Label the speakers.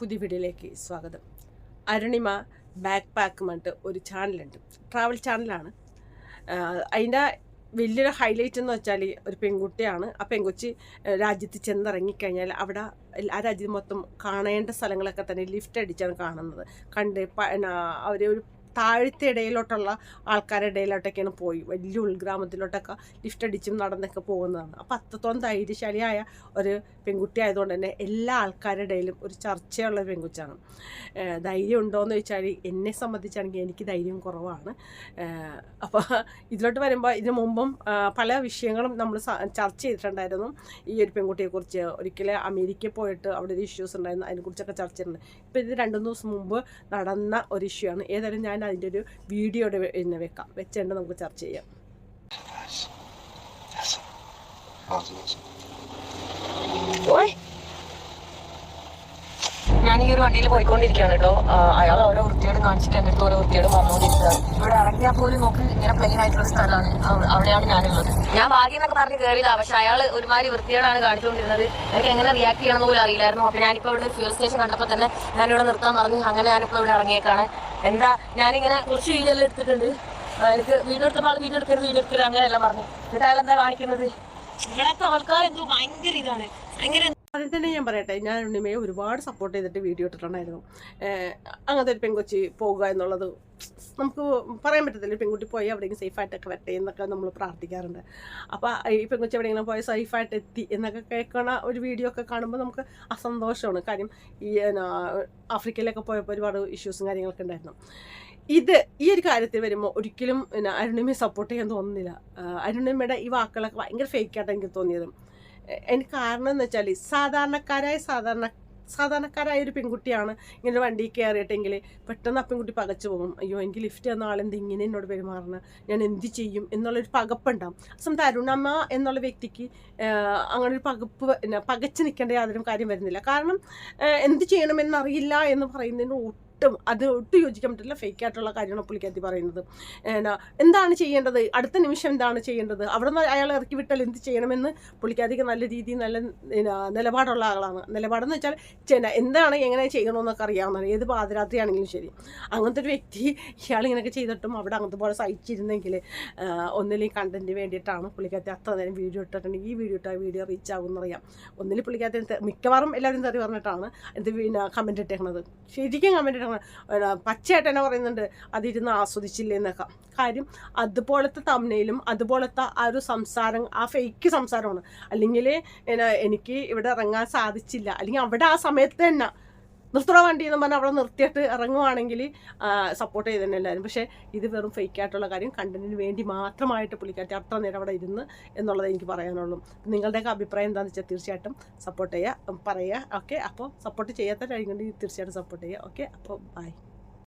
Speaker 1: പുതിയ വീഡിയോയിലേക്ക് സ്വാഗതം. അരുണിമ ബാക്ക് പാക്ക് പറഞ്ഞിട്ട് ഒരു ചാനലുണ്ട് ട്രാവൽ ചാനലാണ് അതിന്റെ വലിയൊരു ഹൈലൈറ്റ് എന്ന് വെച്ചാൽ ഒരു പെൺകുട്ടിയാണ്. ആ പെൺകൊച്ചി രാജ്യത്ത് ചെന്നിറങ്ങിക്കഴിഞ്ഞാൽ അവിടെ ആ രാജ്യത്ത് മൊത്തം കാണേണ്ട സ്ഥലങ്ങളൊക്കെ തന്നെ ലിഫ്റ്റ് അടിച്ചാണ് കാണുന്നത്. കണ്ട് അവർ ഒരു താഴത്തെ ഇടയിലോട്ടുള്ള ആൾക്കാരുടെ ഇടയിലോട്ടൊക്കെയാണ് പോയി. വലിയ ഉൾഗ്രാമത്തിലോട്ടൊക്കെ ലിഫ്റ്റ് അടിച്ചും നടന്നൊക്കെ പോകുന്നതാണ്. അപ്പം അത്രത്തോളം ധൈര്യശാലിയായ ഒരു പെൺകുട്ടി ആയതുകൊണ്ട് തന്നെ എല്ലാ ആൾക്കാരുടെ ഇടയിലും ഒരു ചർച്ചയുള്ള പെൺകുച്ചാണ്. ധൈര്യം ഉണ്ടോയെന്ന് ചോദിച്ചാൽ എന്നെ സംബന്ധിച്ചാണെങ്കിൽ എനിക്ക് ധൈര്യം കുറവാണ്. അപ്പോൾ ഇതിലോട്ട് വരുമ്പോൾ ഇതിനു മുമ്പും പല വിഷയങ്ങളും നമ്മൾ ചർച്ച ചെയ്തിട്ടുണ്ടായിരുന്നു. ഈ ഒരു പെൺകുട്ടിയെക്കുറിച്ച് ഒരിക്കലും അമേരിക്കയിൽ പോയിട്ട് അവിടെ ഒരു ഇഷ്യൂസ് ഉണ്ടായിരുന്നു. അതിനെക്കുറിച്ചൊക്കെ ചർച്ച ചെയ്തിട്ടുണ്ട്. ഇപ്പോൾ ഇത് രണ്ട് ദിവസം മുമ്പ് നടന്ന ഒരു ഇഷ്യൂ ആണ്. ഏതായാലും ഞാൻ അതിന്റെ ഒരു വീഡിയോ ഇന്ന് വെക്കാം. വെച്ചുകൊണ്ട് നമുക്ക് ചർച്ച ചെയ്യാം.
Speaker 2: ഞാൻ ഈ ഒരു വണ്ടിയിൽ പോയിക്കൊണ്ടിരിക്കുകയാണ് കേട്ടോ. അയാൾ ഓരോ വൃത്തിയോട് കാണിച്ചിട്ട് എന്റെ അടുത്ത് ഓരോ വൃത്തിയോട് വന്നുകൊണ്ടിരിക്കുകയാണ് ഇവിടെ ഇറങ്ങിയാൽ പോലും നോക്ക് ഇങ്ങനെ പ്ലെയിൻ ആയിട്ടുള്ള സ്ഥലമാണ്. അവ- അവിടെയാണ് ഞാനുള്ളത്. ഞാൻ ഭാഗ്യം എന്നൊക്കെ പറഞ്ഞ് കയറിയില്ല പക്ഷെ അയാൾ ഒരുമാതിരി വൃത്തിയോടാണ് കാണിച്ചുകൊണ്ടിരുന്നത്. എനിക്ക് എങ്ങനെ റിയാക്ട് ചെയ്യണമെന്ന് പോലും അറിയില്ലായിരുന്നു. അപ്പൊ ഞാനിപ്പോ ഇവിടെ ഫ്യൂൽ സ്റ്റേഷൻ കണ്ടപ്പോൾ തന്നെ ഞാനിവിടെ നിർത്താൻ പറഞ്ഞു. അങ്ങനെ ഞാനിപ്പോ ഇവിടെ ഇറങ്ങിയേക്കാണ്. എന്താ ഞാനിങ്ങനെ കുറച്ച് വീഡിയോ എല്ലാം എടുത്തിട്ടുണ്ട് എനിക്ക് വീഡിയോ എടുത്തപ്പോൾ ആൾ വീഡിയോ എടുക്കരുത് വീഡിയോ എടുക്കരുത് അങ്ങനെയെല്ലാം പറഞ്ഞു. എന്നിട്ട് അയാൾ എന്താ കാണിക്കുന്നത്? ഇവിടത്തെ ആൾക്കാർ എന്തോ ഭയങ്കര ഇതാണ്. ഭയങ്കര
Speaker 1: അതിൽ തന്നെ ഞാൻ പറയട്ടെ ഞാൻ ഉണ്ണിമയെ ഒരുപാട് സപ്പോർട്ട് ചെയ്തിട്ട് വീഡിയോ ഇട്ടിട്ടുണ്ടായിരുന്നു. അങ്ങനത്തെ ഒരു പെൺകൊച്ചി പോകുക എന്നുള്ളത് നമുക്ക് പറയാൻ പറ്റത്തില്ല. പെൺകുട്ടി പോയി എവിടെയെങ്കിലും സേഫായിട്ടൊക്കെ വരട്ടെ എന്നൊക്കെ നമ്മൾ പ്രാർത്ഥിക്കാറുണ്ട്. അപ്പോൾ ഈ പെൺകുട്ടി എവിടെയെങ്കിലും പോയി സേഫായിട്ട് എത്തി എന്നൊക്കെ കേൾക്കണ ഒരു വീഡിയോ ഒക്കെ കാണുമ്പോൾ നമുക്ക് അസന്തോഷമാണ്. കാര്യം ഈ ആഫ്രിക്കയിലൊക്കെ പോയപ്പോൾ ഒരുപാട് ഇഷ്യൂസും കാര്യങ്ങളൊക്കെ ഉണ്ടായിരുന്നു. ഇത് ഈ ഒരു കാര്യത്തിൽ വരുമ്പോൾ ഒരിക്കലും അരുണിമയെ സപ്പോർട്ട് ചെയ്യാൻ തോന്നുന്നില്ല. അരുണിമയുടെ ഈ വാക്കുകളൊക്കെ ഭയങ്കര ഫേക്കായിട്ട് എനിക്ക് തോന്നിയത്. എനിക്ക് കാരണം എന്ന് വെച്ചാൽ സാധാരണക്കാരായ സാധാരണ സാധാരണക്കാരായ ഒരു പെൺകുട്ടിയാണ് ഇങ്ങനെ വണ്ടി കയറിയിട്ടെങ്കിൽ പെട്ടെന്ന് ആ പെൺകുട്ടി പകച്ചു പോകും. അയ്യോ എനിക്ക് ലിഫ്റ്റ് തന്ന ആളെന്ത് ഇങ്ങനെ എന്നോട് പെരുമാറണം? ഞാൻ എന്ത് ചെയ്യും? എന്നുള്ളൊരു പകപ്പുണ്ടാവും. അസം തരുണമ്മ എന്നുള്ള വ്യക്തിക്ക് അങ്ങനെ ഒരു പകപ്പ് പകച്ചു നിൽക്കേണ്ട യാതൊരു കാര്യം വരുന്നില്ല. കാരണം എന്ത് ചെയ്യണമെന്നറിയില്ല എന്ന് പറയുന്നതിന് ഒട്ടും അത് ഒട്ടും യോജിക്കാൻ പറ്റില്ല. ഫേക്ക് ആയിട്ടുള്ള കാര്യമാണ് പുള്ളിക്കാത്തി പറയുന്നത്. എന്നാ, എന്താണ് ചെയ്യേണ്ടത്? അടുത്ത നിമിഷം എന്താണ് ചെയ്യേണ്ടത്? അവിടെ നിന്ന് അയാൾ ഇറക്കി വിട്ടാൽ എന്ത് ചെയ്യണമെന്ന് പുള്ളിക്കാത്തിക്ക് നല്ല രീതിയിൽ നല്ല നിലപാടുള്ള ആളാണ്. നിലപാടെന്ന് വെച്ചാൽ ചെന്ന എന്താണ് എങ്ങനെ ചെയ്യണമെന്നൊക്കെ അറിയാവുന്നതാണ് ഏത് പാതിരാത്രി ആണെങ്കിലും ശരി. അങ്ങനത്തെ ഒരു വ്യക്തി ഇയാൾ ഇങ്ങനെയൊക്കെ ചെയ്തിട്ടും അവിടെ അങ്ങനത്തെ പോലെ സഹിച്ചിരുന്നെങ്കിൽ ഒന്നിലേ കണ്ടന്റ് വേണ്ടിയിട്ടാണ് പുള്ളിക്കാത്തി അത്ര നേരം വീഡിയോ ഇട്ടിട്ടുണ്ടെങ്കിൽ ഈ വീഡിയോ ഇട്ടാൽ വീഡിയോ റീച്ച് ആകുമെന്നറിയാം ഒന്നിൽ പുള്ളിക്കാത്തി മിക്കവാറും എല്ലാവരും തെറി പറഞ്ഞിട്ടാണ് എന്ത് പിന്നെ കമന്റ് ഇട്ടേക്കണത്. ശരിക്കും കമന്റ് പച്ചയായിട്ട് തന്നെ പറയുന്നുണ്ട്. അതിരുന്ന് ആസ്വദിച്ചില്ലേ എന്നൊക്കെ കാര്യം അതുപോലത്തെ തമ്മിലും അതുപോലത്തെ ആ ഒരു സംസാരം ആ ഫേക്ക് സംസാരമാണ്. അല്ലെങ്കിൽ എനിക്ക് ഇവിടെ ഇറങ്ങാൻ സാധിച്ചില്ല. അല്ലെങ്കിൽ അവിടെ ആ സമയത്ത് തന്നെ നിർത്തണ വണ്ടി എന്ന് പറഞ്ഞാൽ അവിടെ നിർത്തിയിട്ട് ഇറങ്ങുവാണെങ്കിൽ സപ്പോർട്ട് ചെയ്ത് തന്നെ എല്ലാവരും. പക്ഷേ ഇത് വെറും ഫേക്ക് ആയിട്ടുള്ള കാര്യം. കണ്ടന്റിന് വേണ്ടി മാത്രമായിട്ട് പുള്ളിക്കാറ്റി അത്ര നേരം അവിടെ ഇരുന്ന് എന്നുള്ളത് എനിക്ക് പറയാനുള്ളൂ. നിങ്ങളുടെയൊക്കെ അഭിപ്രായം എന്താണെന്ന് വെച്ചാൽ തീർച്ചയായിട്ടും സപ്പോർട്ട് ചെയ്യുക പറയുക. ഓക്കെ അപ്പോൾ സപ്പോർട്ട് ചെയ്യാത്ത കഴിഞ്ഞുകൊണ്ട് തീർച്ചയായിട്ടും സപ്പോർട്ട് ചെയ്യുക. ഓക്കെ അപ്പോൾ ബൈ